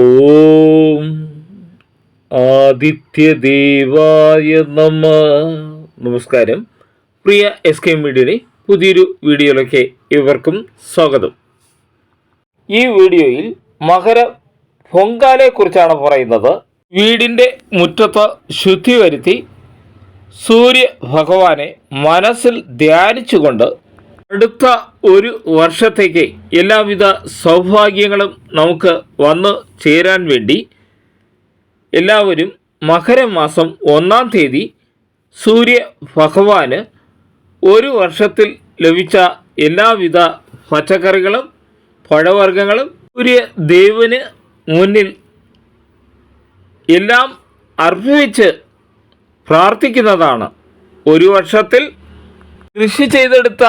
ഓം ആദിത്യദേവായ നമ. നമസ്കാരം. പ്രിയ S K മീഡിയയുടെ പുതിയൊരു വീഡിയോയിലേക്ക് ഇവർക്കും സ്വാഗതം. ഈ വീഡിയോയിൽ മകര പൊങ്കാലയെക്കുറിച്ചാണ് പറയുന്നത്. വീടിന്റെ മുറ്റത്ത് ശുദ്ധി വരുത്തി സൂര്യ ഭഗവാനെ മനസ്സിൽ ധ്യാനിച്ചുകൊണ്ട് അടുത്ത ഒരു വർഷത്തേക്ക് എല്ലാവിധ സൗഭാഗ്യങ്ങളും നമുക്ക് വന്നു ചേരാൻ വേണ്ടി എല്ലാവരും മകരമാസം ഒന്നാം തീയതി സൂര്യ ഭഗവാന് ഒരു വർഷത്തിൽ ലഭിച്ച എല്ലാവിധ പച്ചക്കറികളും പഴവർഗങ്ങളും സൂര്യ ദേവന് മുന്നിൽ എല്ലാം അർപ്പിച്ച് പ്രാർത്ഥിക്കുന്നതാണ്. ഒരു വർഷത്തിൽ കൃഷി ചെയ്തെടുത്ത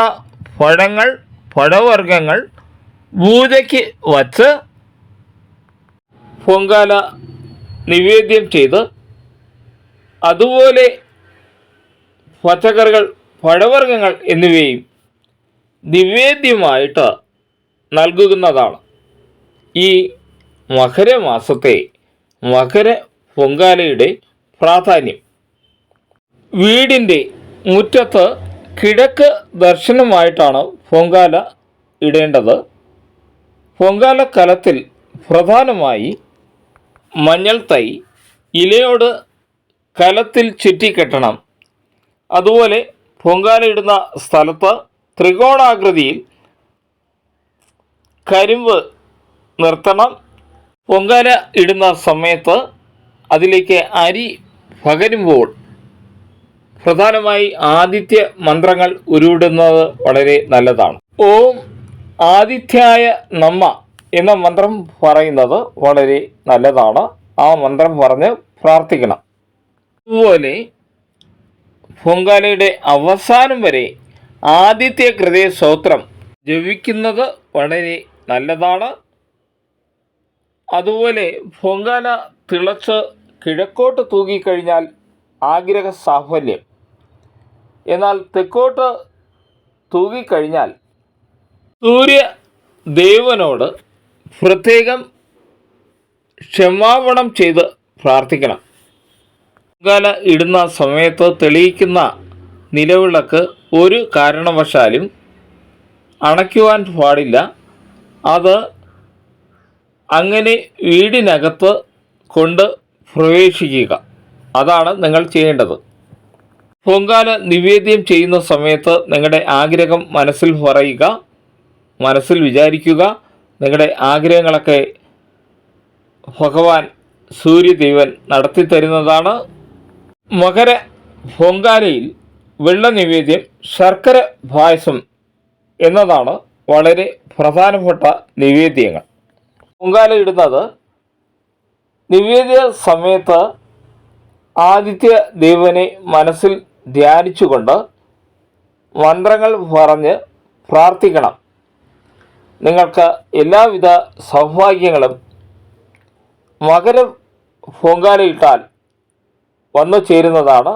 പഴങ്ങൾ പഴവർഗങ്ങൾ പൂജയ്ക്ക് വച്ച് പൊങ്കാല നിവേദ്യം ചെയ്ത് അതുപോലെ പച്ചക്കറികൾ പഴവർഗങ്ങൾ എന്നിവയും നിവേദ്യമായിട്ട് നൽകുന്നതാണ്. ഈ മകരമാസത്തെ മകര പൊങ്കാലയുടെ പ്രാധാന്യം. വീടിന്റെ മുറ്റത്ത് കിഴക്ക് ദർശനമായിട്ടാണ് പൊങ്കാല ഇടേണ്ടത്. പൊങ്കാല കലത്തിൽ പ്രധാനമായി മഞ്ഞൾ തൈ ഇലയോട് കലത്തിൽ ചുറ്റിക്കെട്ടണം അതുപോലെ പൊങ്കാല ഇടുന്ന സ്ഥലത്ത് ത്രികോണാകൃതിയിൽ കരിമ്പ് നിർത്തണം. പൊങ്കാല ഇടുന്ന സമയത്ത് അതിലേക്ക് അരി പകരുമ്പോൾ പ്രധാനമായി ആദിത്യ മന്ത്രങ്ങൾ ഉരുവിടുന്നത് വളരെ നല്ലതാണ്. ഓം ആദിത്യായ നമ്മ എന്ന മന്ത്രം പറയുന്നത് വളരെ നല്ലതാണ്. ആ മന്ത്രം പറഞ്ഞ് പ്രാർത്ഥിക്കണം. അതുപോലെ പൊങ്കാലയുടെ അവസാനം വരെ ആദിത്യ കൃതയ സ്തോത്രം ജപിക്കുന്നത് വളരെ നല്ലതാണ്. അതുപോലെ പൊങ്കാല തിളച്ച് കിഴക്കോട്ട് തൂങ്ങിക്കഴിഞ്ഞാൽ ആഗ്രഹ സാഫല്യം എന്നാൽ തെക്കോട്ട് തൂകിക്കഴിഞ്ഞാൽ സൂര്യ ദേവനോട് പ്രത്യേകം ക്ഷമാപണം ചെയ്ത് പ്രാർത്ഥിക്കണം. പൊങ്കാല ഇടുന്ന സമയത്ത് തെളിയിക്കുന്ന നിലവിളക്ക് ഒരു കാരണവശാലും അണയ്ക്കുവാൻ പാടില്ല. അത് അങ്ങനെ വീടിനകത്ത് കൊണ്ട് പ്രവേശിക്കുക. അതാണ് നിങ്ങൾ ചെയ്യേണ്ടത്. പൊങ്കാല നിവേദ്യം ചെയ്യുന്ന സമയത്ത് നിങ്ങളുടെ ആഗ്രഹം മനസ്സിൽ പറയുക മനസ്സിൽ വിചാരിക്കുക നിങ്ങളുടെ ആഗ്രഹങ്ങളൊക്കെ ഭഗവാൻ സൂര്യദേവൻ നടത്തി തരുന്നതാണ്. മകര പൊങ്കാലയിൽ വെള്ള നിവേദ്യം ശർക്കര പായസം എന്നതാണ് വളരെ പ്രധാനപ്പെട്ട നിവേദ്യങ്ങൾ. പൊങ്കാല ഇടുന്നത് നിവേദ്യ സമയത്ത് ആദിത്യ ദേവനെ മനസ്സിൽ ധ്യാനിച്ചുകൊണ്ട് മന്ത്രങ്ങൾ പറഞ്ഞ് പ്രാർത്ഥിക്കണം. നിങ്ങൾക്ക് എല്ലാവിധ സൗഭാഗ്യങ്ങളും മകരം പൊങ്കാലയിട്ടാൽ വന്നു ചേരുന്നതാണ്.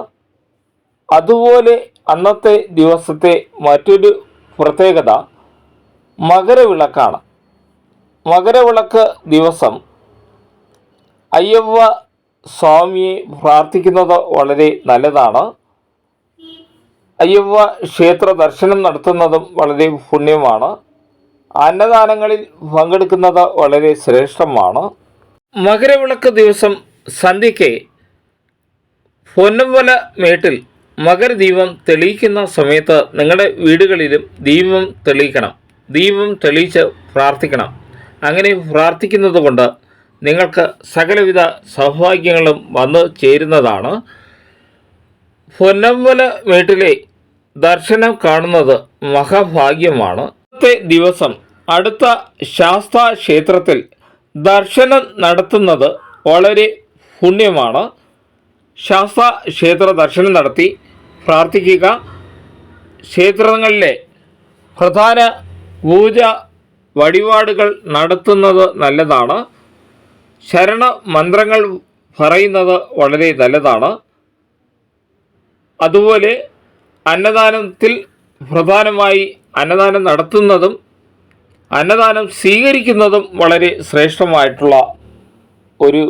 അതുപോലെ അന്നത്തെ ദിവസത്തെ മറ്റൊരു പ്രത്യേകത മകരവിളക്കാണ്. മകരവിളക്ക് ദിവസം അയ്യവ സ്വാമിയെ പ്രാർത്ഥിക്കുന്നത് വളരെ നല്ലതാണ്. അയ്യവ ക്ഷേത്ര ദർശനം നടത്തുന്നതും വളരെ പുണ്യമാണ്. അന്നദാനങ്ങളിൽ പങ്കെടുക്കുന്നത് വളരെ ശ്രേഷ്ഠമാണ്. മകരവിളക്ക് ദിവസം സന്ധ്യയ്ക്ക് പൊന്നമ്പല മേട്ടിൽ മകരദീപം തെളിയിക്കുന്ന സമയത്ത് നിങ്ങളുടെ വീടുകളിലും ദീപം തെളിയിക്കണം. ദീപം തെളിയിച്ച് പ്രാർത്ഥിക്കണം. അങ്ങനെ പ്രാർത്ഥിക്കുന്നത് കൊണ്ട് നിങ്ങൾക്ക് സകലവിധ സൗഭാഗ്യങ്ങളും വന്നു ചേരുന്നതാണ്. പൊന്നമ്പല വീട്ടിലെ ദർശനം കാണുന്നത് മഹാഭാഗ്യമാണ്. ഇന്നത്തെ ദിവസം അടുത്ത ശാസ്ത ക്ഷേത്രത്തിൽ ദർശനം നടത്തുന്നത് വളരെ പുണ്യമാണ്. ശാസ്ത ക്ഷേത്ര ദർശനം നടത്തി പ്രാർത്ഥിക്കുക. ക്ഷേത്രങ്ങളിലെ പ്രധാന പൂജ വഴിപാടുകൾ നടത്തുന്നത് നല്ലതാണ്. ശരണ മന്ത്രങ്ങൾ പറയുന്നത് വളരെ നല്ലതാണ്. അതുപോലെ അന്നദാനത്തിൽ പ്രധാനമായി അന്നദാനം നടത്തുന്നതും അന്നദാനം സ്വീകരിക്കുന്നതും വളരെ ശ്രേഷ്ഠമായിട്ടുള്ള ഒരു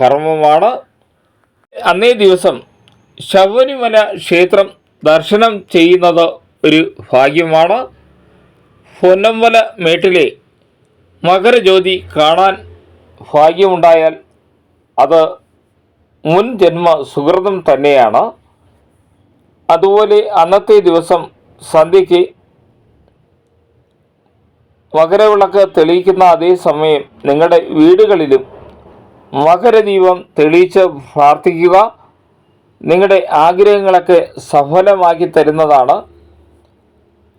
കർമ്മമാണ്. അന്നേ ദിവസം ശബരിമല ക്ഷേത്രം ദർശനം ചെയ്യുന്നത് ഒരു ഭാഗ്യമാണ്. പൊന്നമ്പല മേട്ടിലെ മകരജ്യോതി കാണാൻ ഭാഗ്യമുണ്ടായാൽ അത് മുൻ ജന്മ സുഹൃതം തന്നെയാണ്. അതുപോലെ അന്നത്തെ ദിവസം സന്ധ്യയ്ക്ക് മകരവിളക്ക് തെളിയിക്കുന്ന അതേ സമയം നിങ്ങളുടെ വീടുകളിലും മകരദീപം തെളിയിച്ച് പ്രാർത്ഥിക്കുക. നിങ്ങളുടെ ആഗ്രഹങ്ങളൊക്കെ സഫലമാക്കി തരുന്നതാണ്.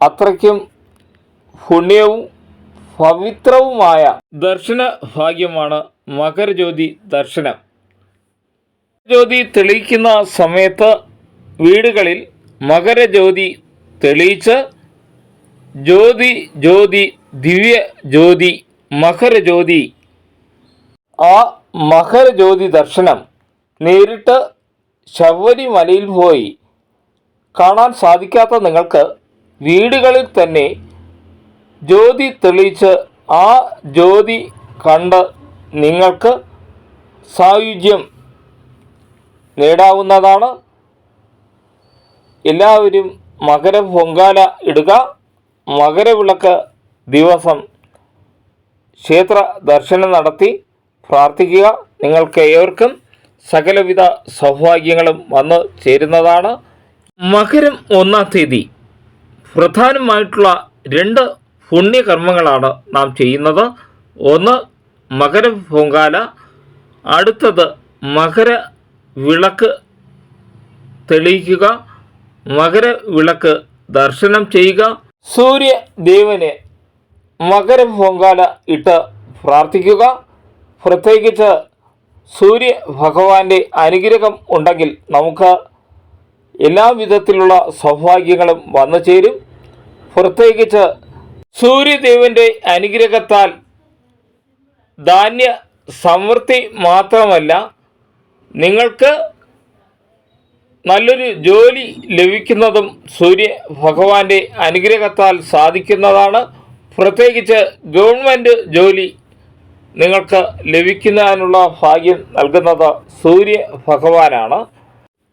അത്രയ്ക്കും പുണ്യവും പവിത്രവുമായ ദർശന ഭാഗ്യമാണ് മകരജ്യോതി ദർശനം. ജ്യോതി തെളിയിക്കുന്ന സമയത്ത് വീടുകളിൽ മകരജ്യോതി തെളിയിച്ച് ജ്യോതി ജ്യോതി ദിവ്യ ജ്യോതി മകരജ്യോതി ആ മകരജ്യോതി ദർശനം നേരിട്ട് ശബരിമലയിൽ പോയി കാണാൻ സാധിക്കാത്ത നിങ്ങൾക്ക് വീടുകളിൽ തന്നെ ജ്യോതി തെളിയിച്ച് ആ ജ്യോതി കണ്ട് നിങ്ങൾക്ക് സായുജ്യം നേടാവുന്നതാണ്. എല്ലാവരും മകര പൊങ്കാല ഇടുക. മകരവിളക്ക് ദിവസം ക്ഷേത്ര ദർശനം നടത്തി പ്രാർത്ഥിക്കുക. നിങ്ങൾക്ക് ഏവർക്കും സകലവിധ സൗഭാഗ്യങ്ങളും വന്നു ചേരുന്നതാണ്. മകരം ഒന്നാം തീയതി പ്രധാനമായിട്ടുള്ള രണ്ട് പുണ്യകർമ്മങ്ങളാണ് നാം ചെയ്യുന്നത്. ഒന്ന് മകര പൊങ്കാല അടുത്തത് മകര വിളക്ക് തെളിയിക്കുക. മകര വിളക്ക് ദർശനം ചെയ്യുക. സൂര്യദേവന് മകര പൊങ്കാല ഇട്ട് പ്രാർത്ഥിക്കുക. പ്രത്യേകിച്ച് സൂര്യ ഭഗവാന്റെ അനുഗ്രഹം ഉണ്ടെങ്കിൽ നമുക്ക് എല്ലാ വിധത്തിലുള്ള സൗഭാഗ്യങ്ങളും വന്നു ചേരും. പ്രത്യേകിച്ച് സൂര്യദേവന്റെ അനുഗ്രഹത്താൽ ധാന്യ സമൃദ്ധി മാത്രമല്ല നിങ്ങൾക്ക് നല്ലൊരു ജോലി ലഭിക്കുന്നതും സൂര്യ ഭഗവാന്റെ അനുഗ്രഹത്താൽ സാധിക്കുന്നതാണ്. പ്രത്യേകിച്ച് ഗവൺമെന്റ് ജോലി നിങ്ങൾക്ക് ലഭിക്കുന്നതിനുള്ള ഭാഗ്യം നൽകുന്നത് സൂര്യ ഭഗവാനാണ്.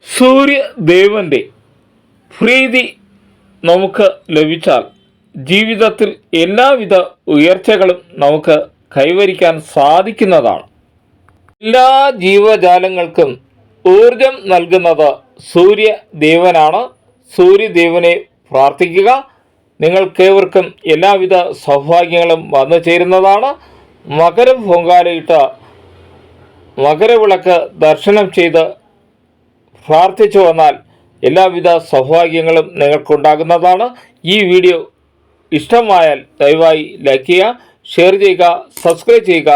സൂര്യദേവന്റെ പ്രീതി നമുക്ക് ലഭിച്ചാൽ ജീവിതത്തിൽ എല്ലാവിധ ഉയർച്ചകളും നമുക്ക് കൈവരിക്കാൻ സാധിക്കുന്നതാണ്. എല്ലാ ജീവജാലങ്ങൾക്കും ഊർജം നൽകുന്നത് സൂര്യദേവനാണ്. സൂര്യദേവനെ പ്രാർത്ഥിക്കുക. നിങ്ങൾക്കേവർക്കും എല്ലാവിധ സൗഭാഗ്യങ്ങളും വന്നു ചേരുന്നതാണ്. മകരം പൊങ്കാലയിട്ട് മകരവിളക്ക് ദർശനം ചെയ്ത് പ്രാർത്ഥിച്ചു വന്നാൽ എല്ലാവിധ സൗഭാഗ്യങ്ങളും നിങ്ങൾക്കുണ്ടാകുന്നതാണ്. ഈ വീഡിയോ ഇഷ്ടമായാൽ ദയവായി ലൈക്ക് ചെയ്യുക ഷെയർ ചെയ്യുക സബ്സ്ക്രൈബ് ചെയ്യുക.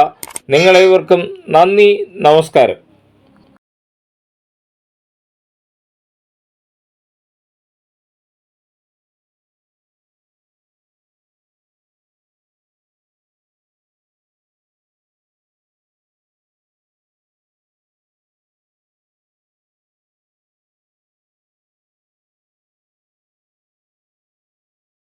നിങ്ങളേവർക്കും നന്ദി നമസ്കാരം.